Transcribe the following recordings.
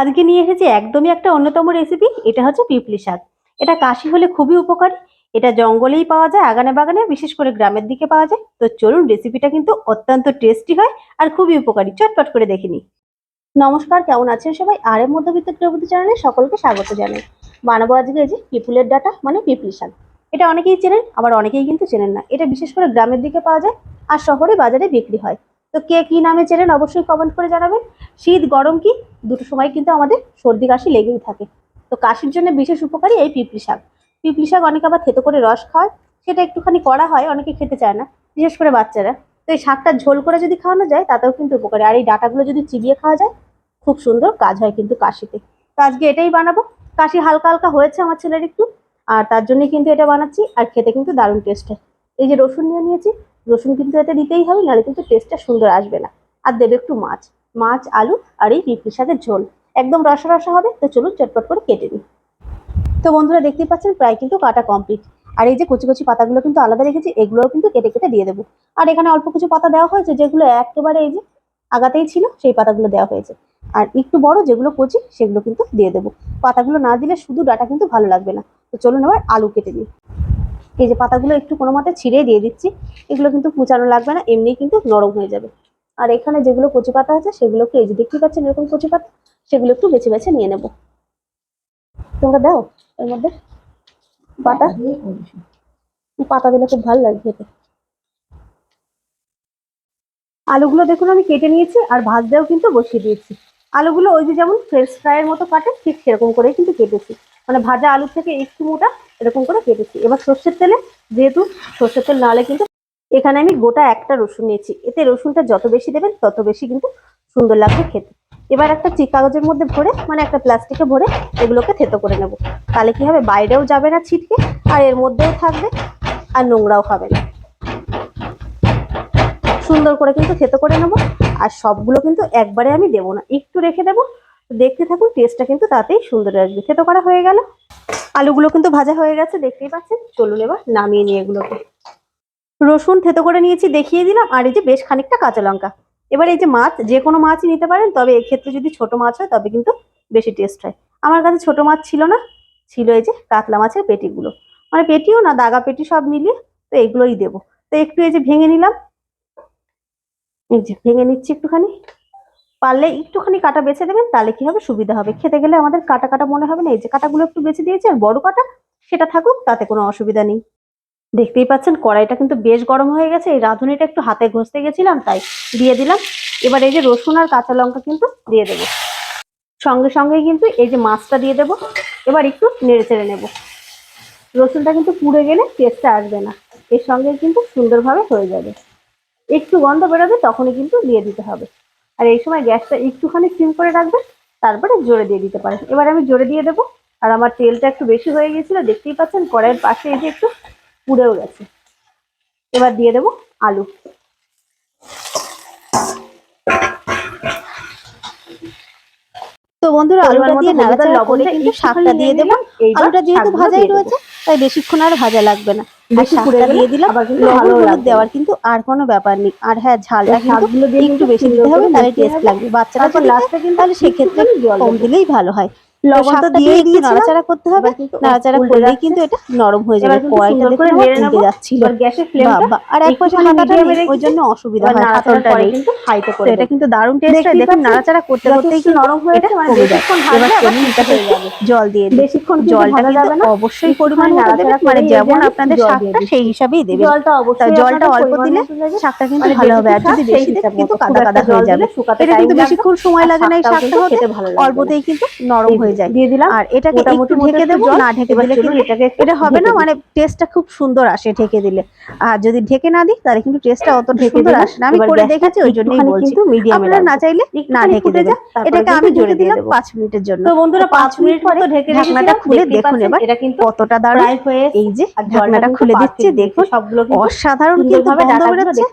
আজকে নিয়ে এসেছি একদমই একটা অন্যতম রেসিপি এটা হচ্ছে পিপলি শাক। এটা কাশি হলে খুবই উপকারী। এটা জঙ্গলেই পাওয়া যায়, আগানে বাগানে, বিশেষ করে গ্রামের দিকে পাওয়া যায়। তো চলুন রেসিপিটা কিন্তু অত্যন্ত টেস্টি হয় আর খুবই উপকারী। চটপট করে দেখে নমস্কার, কেমন আছেন সবাই? আর এর মধ্যবিত্ত গৃহবধূ চ্যানেলে সকলকে স্বাগত জানাই। বানাবো আজকে যে পিপুলের ডাটা মানে পিপলি শাক। এটা অনেকেই চেনেন, আবার অনেকেই কিন্তু চেনেন না। এটা বিশেষ করে গ্রামের দিকে পাওয়া যায় আর শহরে বাজারে বিক্রি হয়। তো কে কি নামে চেনেন অবশ্যই কমেন্ট করে জানাবেন। শীত, গরম কি? দুটো সময় কিন্তু আমাদের সর্দি কাশি লেগেই থাকে। তো কাশির জন্য বিশেষ উপকারী এই পিপলি শাক। পিপলি শাক অনেকে আবার থেতো করে রস খায়, সেটা একটুখানি করা হয়, অনেকে খেতে চায় না, বিশেষ করে বাচ্চারা। তো এই শাকটা ঝোল করে যদি খাওয়ানো যায়, তাতেও কিন্তু উপকারী। আর এই ডাটাগুলো যদি চিবিয়ে খাওয়া যায়, খুব সুন্দর কাজ হয় কিন্তু কাশিতে। তো আজকে এটাই বানাবো। কাশি হালকা হালকা হয়েছে আমার ছেলের একটু, আর তার জন্যই কিন্তু এটা বানাচ্ছি, আর খেতে কিন্তু দারুণ টেস্ট হয়। এই যে রসুন নিয়ে নিয়েছি রসুন কিন্তু এতে দিতেই হবে, নাহলে কিন্তু টেস্টটা সুন্দর আসবে না। আর দেবে একটু মাছ মাছ, আলু আর এই পিপলির সাথে ঝোল। একদম রসা রসা হবে, তো চলুন চটপট করে কেটে নিই। তো বন্ধুরা দেখতেই পাচ্ছেন, প্রায় কিন্তু কাটা কমপ্লিট আর এই যে কচি কচি পাতাগুলো কিন্তু আলাদা রেখেছি, এগুলোও কিন্তু কেটে কেটে দিয়ে দেবো। আর এখানে অল্প কিছু পাতা দেওয়া হয়েছে, যেগুলো একেবারে এই যে আগাতেই ছিল, সেই পাতাগুলো দেওয়া হয়েছে। আর একটু বড় যেগুলো কচি, সেগুলো কিন্তু দিয়ে দেবো। পাতাগুলো না দিলে শুধু ডাটা কিন্তু ভালো লাগবে না। তো চলুন এবার আলু কেটে নিই। এই যে পাতাগুলো একটু কোনো মতে ছিঁড়ে দিয়ে দিচ্ছি, এগুলো কিন্তু কুচানো লাগবে না এমনিই কিন্তু নরম হয়ে যাবে। আর এখানে যেগুলো কচি পাতা আছে, সেগুলোকে এই যে দেখতে পাচ্ছেন এরকম কচি পাতা, সেগুলো একটু বেছে বেছে নিয়ে নেব। তোমরা দাও এর মধ্যে পাতা। পাতা দিলে খুব ভালো লাগে খেতে। আলুগুলো দেখুন আমি কেটে নিয়েছি আর ভাজতেও কিন্তু বসিয়ে দিয়েছি। আলুগুলো ওই যে যেমন ফ্রেঞ্চ ফ্রাইয়ের মতো কাটে, ঠিক সেরকম করেই কিন্তু কেটেছি। মানে ভাজা আলু থেকে একটু মোটা এরকম করে কেটেছি এবার সর্ষের তেলে যেহেতু সর্ষের তেল নাহলে কিন্তু এখানে আমি গোটা একটা রসুন নিয়েছি। এতে রসুনটা যত বেশি দেবেন, তত বেশি কিন্তু সুন্দর লাগবে খেতে। এবার একটা কাগজের মধ্যে ভরে মানে একটা প্লাস্টিকে ভরে এগুলোকে থেতো করে নেব। তাহলে কি হবে? বাইরেও যাবে না ছিটকে, আর এর মধ্যেও থাকবে, আর নোংরাও হবে না। সুন্দর করে কিন্তু থেতো করে নেব, আর সবগুলো কিন্তু একবারে আমি দেবো না। একটু রেখে দেবো, দেখতে থাকুন টেস্টটা কিন্তু তাতেই সুন্দর আসবে। থেতো করা হয়ে গেল। আলুগুলো কিন্তু ভাজা হয়ে গেছে, দেখতেই পাচ্ছেন? চলুন এবার নামিয়ে নিয়ে এগুলোকে। রসুন থেতো করে নিয়েছি, দেখিয়ে দিলাম, আর এই যে বেশ খানিকটা কাঁচা লঙ্কা। এবার এই যে মাছ, যে কোনো মাছই নিতে পারেন, তবে এক্ষেত্রে যদি ছোট মাছ হয়, তবে কিন্তু বেশি টেস্ট হয়। আমার কাছে ছোট মাছ ছিল না, ছিল এই যে কাতলা মাছের পেটিগুলো। মানে পেটিও না, দাগা পেটি সব মিলিয়ে, তো এগুলোই দেবো। তো একটু এই যে ভেঙে নিলাম। এই যে ভেঙে নিচ্ছি একটুখানি। পারলে একটুখানি কাটা বেছে দেবেন, তাহলে কি হবে? সুবিধা হবে। খেতে গেলে আমাদের কাটা কাটা মনে হবে না, এই যে কাটাগুলো একটু বেছে দিয়েছি আর বড় কাটা, সেটা থাকুক, তাতে কোনো অসুবিধা নেই। দেখতেই পাচ্ছেন, কড়াইটা কিন্তু বেশ গরম হয়ে গেছে, এই রাঁধুনিটা একটু হাতে ঘষতে গেছিলাম, তাই দিয়ে দিলাম। এবার এই যে রসুন আর কাঁচা লঙ্কা কিন্তু দিয়ে দেবো। সঙ্গে সঙ্গেই কিন্তু এই যে মাছটা দিয়ে দেবো, এবার একটু নেড়ে চেড়ে নেব। রসুনটা কিন্তু পুড়ে গেলে টেস্টটা আসবে না, এর সঙ্গে কিন্তু সুন্দরভাবে হয়ে যাবে। একটু গন্ধ বেরোবে, তখনই কিন্তু দিয়ে দিতে হবে। আর এই সময় গ্যাসটা একটুখানি সিম করে রাখবে তারপরে জোরে দিয়ে দিতে পারেন। এবার আমি জোরে দিয়ে দেবো আর আমার তেলটা একটু বেশি হয়ে গেছিল দেখতেই পাচ্ছেন কড়াইয়ের পাশে এই যে একটু পুড়েও গেছে। এবার দিয়ে দেবো আলু। তো বন্ধুরা আলুটা দিয়ে নাড়াচাড়া লবণে কিন্তু শাকটা দিয়ে দেবো। আলুটা যেহেতু ভাজাই রয়েছে তাই বেশিক্ষণ আর ভাজা লাগবে না। আর শাকটা দিয়ে দিলাম আবার লবণ হলুদ দেওয়ার কিন্তু আর কোনো ব্যাপার নেই। আর হ্যাঁ ঝালটা কিন্তু একটু বেশি দিতে হবে তাহলে টেস্ট লাগবে। বাচ্চারা যদি কিন্তু তাহলে সেক্ষেত্রে কম দিলেই ভালো হয়। লবণটা শাকটা দিয়ে নাড়াচাড়া করতে হবে। নাড়াচাড়া কিন্তু এটা নরম হয়ে যাবে। কড়াইটা দেখে। যাচ্ছিল। আর এক পাশে হাতাটা ওই জন্য অসুবিধা হয়। পরে কিন্তু হাইতে করে এটা কিন্তু দারুণ টেস্ট হয় দেখুন নাড়াচাড়া করতে করতেই কিন্তু নরম এটা মানে কমে যায়। এবার হয়ে যাবে। জল দিয়ে দিই। বেশিক্ষণ জলটা যাবে কিন্তু না। অবশ্যই পরিমাণ নাড়াচাড়া মানে যেমন আপনাদের শাকটা সেই হিসাবেই দেবেন জলটা অবশ্যই জলটা অল্প দিলে শাকটা কিন্তু মানে ভালো হবে। আর যদি বেশি কিন্তু কাদা কাদা হয়ে যাবে। শুকাতে এটা কিন্তু বেশিক্ষণ সময় লাগে না এই শাকটা হতে অল্পতেই কিন্তু নরম হয়ে যায়। দিয়ে দিলাম। আর এটাকে একটু ঢেকে দেবো। না ঢেকে দিলে কিন্তু এটাকে এটা হবে না মানে টেস্টটা খুব সুন্দর আসে ঢেকে দিলে। আর যদি ঢেকে না দিই তাহলে কিন্তু টেস্টটা অত ঢেকে দিলাম। আসে না। আমি করে দেখেছি ওই জন্যই কিন্তু আপনারা না চাইলে না ঢেকে দেবেন। এটাকে আমি দিলাম দেবো। পাঁচ মিনিটের জন্য। তো বন্ধুরা তো পাঁচ মিনিট পরে মতো ঢেকে ঢাকনাটা। খুলে দেখুন এবার এটা কিন্তু কতটা দারুণ হয়ে এই যে ঢাকনাটা খুলে দিচ্ছে দেখুন। সবগুলো কিন্তু অসাধারণ কিন্তু গন্ধ বেরোচ্ছে।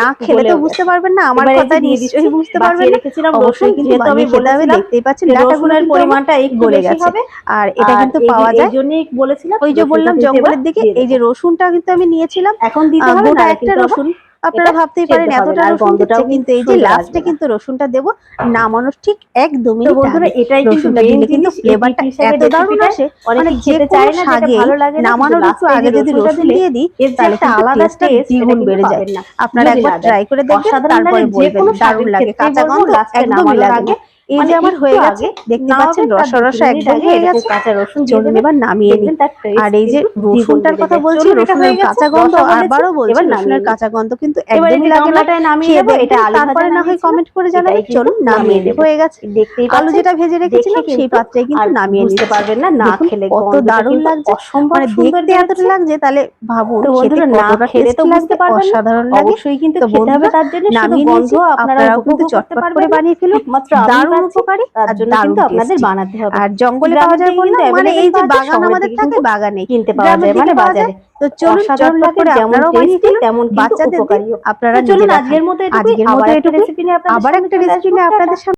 না খেলে তো বুঝতে পারবেন না আমার এবার এই যে কথায় দিয়ে দিচ্ছি, নিশ্চয়ই বুঝতে পারবেন না। রেখেছিলাম অবশ্যই কিন্তু আমি বলেছিলাম দেখতেই পাচ্ছেন যে ডাটাগুলো পরিমাণটা আমার একটু গলে গেছে। আর এটা কিন্তু পাওয়া এই যায়। জন্যই বলেছিলাম ওই যে বললাম জঙ্গলের দিকে এই যে রসুনটা কিন্তু আমি নিয়েছিলাম। এখন দিতে হবে না একটা রসুন। আপনারা ভাবতেই পারেন এতটা রসুন দিচ্ছে কিন্তু এই যে লাস্টে কিন্তু রসুনটা দেবো নামানোর ঠিক একদমই বন্ধুরা এটাই কিন্তু রসুনটা দিলে কিন্তু ফ্লেভারটা এত দারুণ আসে। মানে যে খেতে চায় না লাগে নামানোর একটু আগে যদি রসুনটা দিয়ে দিই তাহলে একটা আলাদা টেস্ট দ্বিগুণ বেড়ে যায়। আপনারা একবার ট্রাই করে দেখবেন তারপরে বলবেন দারুণ লাগে কাঁচা গন্ধ একদমই লাগে আগে এই মানে যে আমার হয়ে গেছে দেখতে পাচ্ছেন রসা রসা একদম হয়ে গেছে। কাঁচা রসুন চলুন এবার নামিয়ে taste আর এই যে রসুনটার কথা বলছি রসুনের কাঁচা গন্ধ আবারও বলছি রসুনের কাঁচা গন্ধ কিন্তু একদমই লাগে না। নামিয়ে দেবো, এটা আলু তারপরে না হয় কমেন্ট করে কিন্তু চলুন নামিয়ে হয়ে গেছে। দেখতেই আলু যেটা ভেজে রেখেছিলাম সেই পাত্রে কিন্তু নামিয়ে নিচ্ছি। পারবেন না না খেলে কত দারুণ লাগছে। অসম্ভব মানে সুন্দর দেখতে এতটা লাগছে তাহলে ভাবুন বন্ধুরা না খেলে তো বুঝতে পারবেন না। অসাধারণ লাগে। অবশ্যই কিন্তু খেতে হবে তার জন্য নামিয়ে নিয়েছি আপনারা আপনারাও কিন্তু চটপট করে বানিয়ে ফেলুন আমি দারুণ উপকারী। তার আর জন্য কিন্তু আপনাদের বানাতে হবে। আর জঙ্গলে পাওয়া যায় বললাম মানে এই যে বাগান আমাদের থাকে বাগানে কিনতে পাওয়া যায় মানে বাজারে। তো চলুন অসাধারণ চটপট করে যেমন আপনারাও টেস্টি তেমন বাচ্চাদের আপনারা চলুন আজকের মতো আজকের মতো রেসিপি নিয়ে আপনাদের আবার একটা রেসিপি নিয়ে আপনাদের সামনে